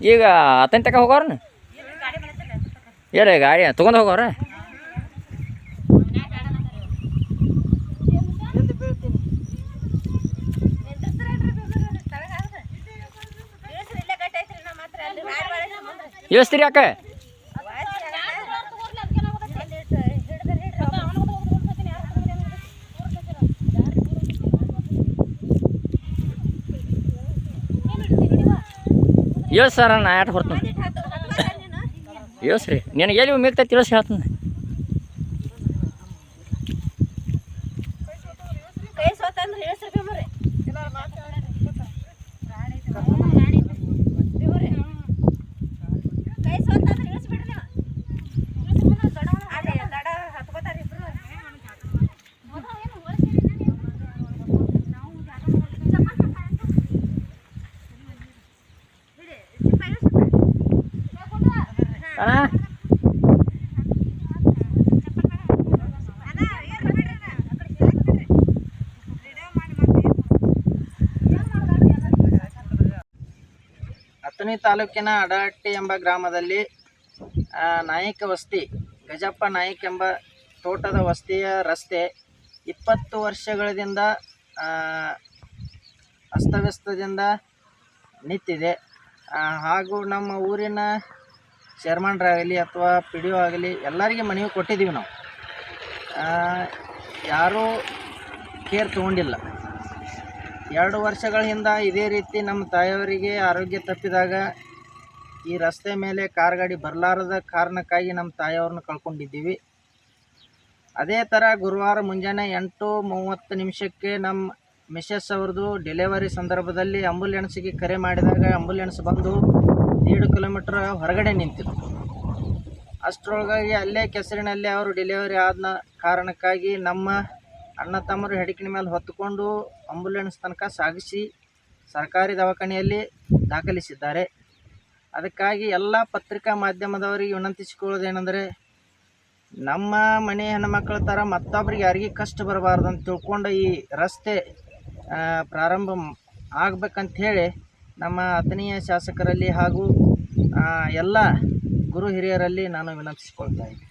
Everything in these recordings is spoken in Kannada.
ಈಗ ಅತನ್ ತಕ ಹೋಗೋರ್ನ? ಏರ ಗಾಡಿ ತೊಗೊಂಡು ಹೋಗೋರ? ಇಳಿಸ್ತೀರಿ ಯಾಕೆ? ಇಳಿಸ್ ಸರ ನಾ ಆಟ ಹೊರ್ತೀನಿ ಸರಿ ನಿನಗೆ ಎಲ್ಲಿ ಮಿಗ್ತೈತಿ ತಿಳಿಸಿ ಹೇಳ್ತೀನಿ. ಮಾಡೋದು? ಹತ್ತನೇ ತಾಲೂಕಿನ ಅಡಹಟ್ಟಿ ಎಂಬ ಗ್ರಾಮದಲ್ಲಿ ನಾಯಕ ವಸ್ತಿ, ಗಜಪ್ಪ ನಾಯಕ್ ಎಂಬ ತೋಟದ ವಸ್ತಿಯ ರಸ್ತೆ ಇಪ್ಪತ್ತು ವರ್ಷಗಳಿಂದ ಅಸ್ತವ್ಯಸ್ತದಿಂದ ನಿಂತಿದೆ ಹಾಗೂ ನಮ್ಮ ಊರಿನ ಚೇರ್ಮನ್ರಾಗಲಿ ಅಥವಾ ಪಿ ಡಿ ಒ ಆಗಲಿ ಎಲ್ಲರಿಗೆ ಮನವಿ ಕೊಟ್ಟಿದ್ದೀವಿ ನಾವು. ಯಾರೂ ಕೇರ್ ತೊಗೊಂಡಿಲ್ಲ. ಎರಡು ವರ್ಷಗಳ ಹಿಂದೆ ಇದೇ ರೀತಿ ನಮ್ಮ ತಾಯಿಯವರಿಗೆ ಆರೋಗ್ಯ ತಪ್ಪಿದಾಗ ಈ ರಸ್ತೆ ಮೇಲೆ ಕಾರ್ ಗಾಡಿ ಬರಲಾರದ ಕಾರಣಕ್ಕಾಗಿ ನಮ್ಮ ತಾಯಿಯವ್ರನ್ನ ಕಳ್ಕೊಂಡಿದ್ದೀವಿ. ಅದೇ ಥರ ಗುರುವಾರ ಮುಂಜಾನೆ ಎಂಟು ಮೂವತ್ತು ನಿಮಿಷಕ್ಕೆ ನಮ್ಮ ಮಿಸಸ್ ಅವ್ರದ್ದು ಡೆಲಿವರಿ ಸಂದರ್ಭದಲ್ಲಿ ಆಂಬುಲೆನ್ಸ್ಗೆ ಕರೆ ಮಾಡಿದಾಗ ಆಂಬುಲೆನ್ಸ್ ಬಂದು ಎರಡು ಕಿಲೋಮೀಟ್ರ್ ಹೊರಗಡೆ ನಿಂತಿತ್ತು. ಅಷ್ಟರೊಳಗಾಗಿ ಅಲ್ಲೇ ಕೆಸರಿನಲ್ಲಿ ಅವರು ಡೆಲಿವರಿ ಆದ ಕಾರಣಕ್ಕಾಗಿ ನಮ್ಮ ಅಣ್ಣ ತಮ್ಮರು ಹೆಡಕಿನ ಮೇಲೆ ಹೊತ್ತುಕೊಂಡು ಆಂಬುಲೆನ್ಸ್ ತನಕ ಸಾಗಿಸಿ ಸರ್ಕಾರಿ ದವಾಖಾನೆಯಲ್ಲಿ ದಾಖಲಿಸಿದ್ದಾರೆ. ಅದಕ್ಕಾಗಿ ಎಲ್ಲ ಪತ್ರಿಕಾ ಮಾಧ್ಯಮದವರಿಗೆ ವಿನಂತಿಸಿಕೊಳ್ಳೋದೇನೆಂದರೆ, ನಮ್ಮ ಮನೆ ಹೆಣ್ಣುಮಕ್ಕಳ ಥರ ಮತ್ತೊಬ್ಬರಿಗೆ ಯಾರಿಗೆ ಕಷ್ಟ ಬರಬಾರ್ದು ಅಂತ ತಿಳ್ಕೊಂಡು ಈ ರಸ್ತೆ ಪ್ರಾರಂಭ ಆಗಬೇಕಂಥೇಳಿ ನಮ್ಮ ಅತನೀಯ ಶಾಸಕರಲ್ಲಿ ಹಾಗೂ ಎಲ್ಲ ಗುರು ಹಿರಿಯರಲ್ಲಿ ನಾನು ವಿನಂತಿಸಿಕೊಳ್ತಾ ಇದ್ದೀನಿ.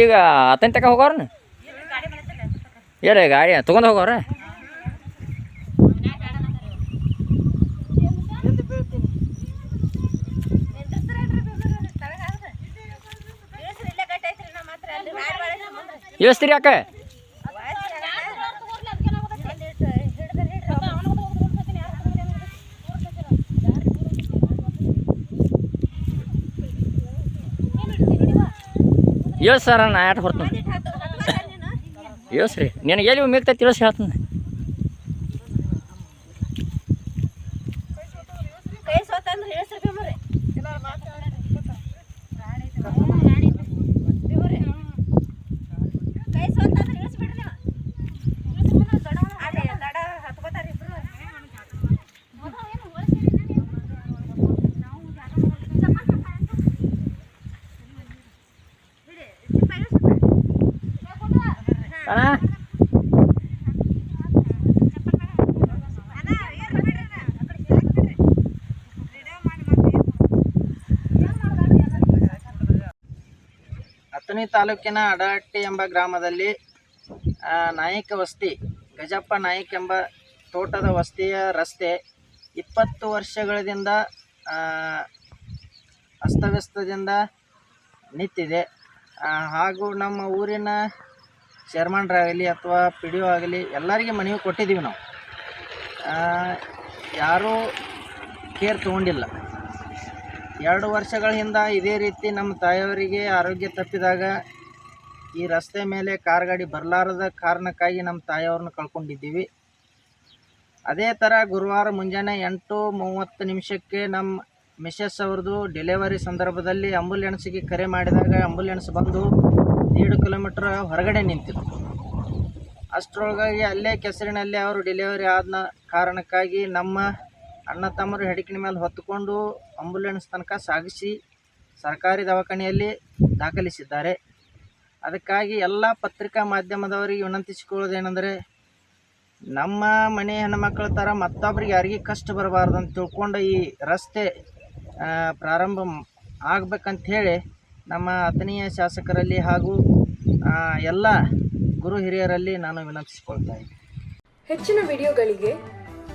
ಈಗ ಅತನ ತಕ ಹೋಗೋರ್ನ? ಏರ ಗಾಡಿ ತೊಗೊಂಡು ಹೋಗೋರ. ಇಳಿಸ್ತೀರಿ ಯಾಕೆ. ಇಳಿಸ್ ಸರ್ ನಾ ಆಟ ಹೊರ್ತೀನಿ ಇಳಿಸ್ರಿ ನಿನಗೆ ಎಲ್ಲಿ ಮಿಗ್ತೈತೆ ತಿಳಿಸಿ ಹೇಳ್ತೀನಿ. ತಾಲೂಕಿನ ಅಡಹಟ್ಟಿ ಎಂಬ ಗ್ರಾಮದಲ್ಲಿ ನಾಯಕ ವಸ್ತಿ, ಗಜಪ್ಪ ನಾಯಕ್ ಎಂಬ ತೋಟದ ವಸ್ತಿಯ ರಸ್ತೆ ಇಪ್ಪತ್ತು ವರ್ಷಗಳಿಂದ ಅಸ್ತವ್ಯಸ್ತದಿಂದ ನಿಂತಿದೆ. ಹಾಗೂ ನಮ್ಮ ಊರಿನ ಚೇರ್ಮನ್ರಾಗಲಿ ಅಥವಾ ಪಿ ಡಿ ಒ ಆಗಲಿ ಎಲ್ಲರಿಗೆ ಮನವಿ ಕೊಟ್ಟಿದ್ದೀವಿ ನಾವು. ಯಾರೂ ಕೇರ್ ತೊಗೊಂಡಿಲ್ಲ. ಎರಡು ವರ್ಷಗಳ ಹಿಂದೆ ಇದೇ ರೀತಿ ನಮ್ಮ ತಾಯಿಯವರಿಗೆ ಆರೋಗ್ಯ ತಪ್ಪಿದಾಗ ಈ ರಸ್ತೆ ಮೇಲೆ ಕಾರ್ ಗಾಡಿ ಬರಲಾರದ ಕಾರಣಕ್ಕಾಗಿ ನಮ್ಮ ತಾಯಿಯವ್ರನ್ನ ಕಳ್ಕೊಂಡಿದ್ದೀವಿ. ಅದೇ ಥರ ಗುರುವಾರ ಮುಂಜಾನೆ ಎಂಟು ಮೂವತ್ತು ನಿಮಿಷಕ್ಕೆ ನಮ್ಮ ಮಿಸಸ್ ಅವ್ರದ್ದು ಡೆಲಿವರಿ ಸಂದರ್ಭದಲ್ಲಿ ಆಂಬುಲೆನ್ಸ್ಗೆ ಕರೆ ಮಾಡಿದಾಗ ಆಂಬುಲೆನ್ಸ್ ಬಂದು ಎರಡು ಕಿಲೋಮೀಟ್ರ್ ಹೊರಗಡೆ ನಿಂತಿತ್ತು. ಅಷ್ಟರೊಳಗಾಗಿ ಅಲ್ಲೇ ಕೆಸರಿನಲ್ಲೇ ಅವರು ಡೆಲಿವರಿ ಆದ ಕಾರಣಕ್ಕಾಗಿ ನಮ್ಮ ಅಣ್ಣ ತಮ್ಮರು ಹೆಡಕಿನ ಮೇಲೆ ಹೊತ್ತುಕೊಂಡು ಆಂಬುಲೆನ್ಸ್ ತನಕ ಸಾಗಿಸಿ ಸರ್ಕಾರಿ ದವಾಖಾನೆಯಲ್ಲಿ ದಾಖಲಿಸಿದ್ದಾರೆ. ಅದಕ್ಕಾಗಿ ಎಲ್ಲ ಪತ್ರಿಕಾ ಮಾಧ್ಯಮದವರಿಗೆ ವಿನಂತಿಸಿಕೊಳ್ಳೋದೇನೆಂದರೆ, ನಮ್ಮ ಮನೆ ಹೆಣ್ಮಕ್ಳ ಥರ ಮತ್ತೊಬ್ರಿಗೆ ಯಾರಿಗೆ ಕಷ್ಟ ಬರಬಾರ್ದು ಅಂತ ತಿಳ್ಕೊಂಡು ಈ ರಸ್ತೆ ಪ್ರಾರಂಭ ಆಗಬೇಕಂಥೇಳಿ ನಮ್ಮ ಅತನೀಯ ಶಾಸಕರಲ್ಲಿ ಹಾಗೂ ಎಲ್ಲ ಗುರು ಹಿರಿಯರಲ್ಲಿ ನಾನು ವಿನಂತಿಸಿಕೊಳ್ತಾ ಇದ್ದೀನಿ. ಹೆಚ್ಚಿನ ವಿಡಿಯೋಗಳಿಗೆ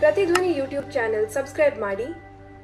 ಪ್ರತಿಧ್ವನಿ ಯೂಟ್ಯೂಬ್ ಚಾನೆಲ್ ಸಬ್ಸ್ಕ್ರೈಬ್ ಮಾಡಿ.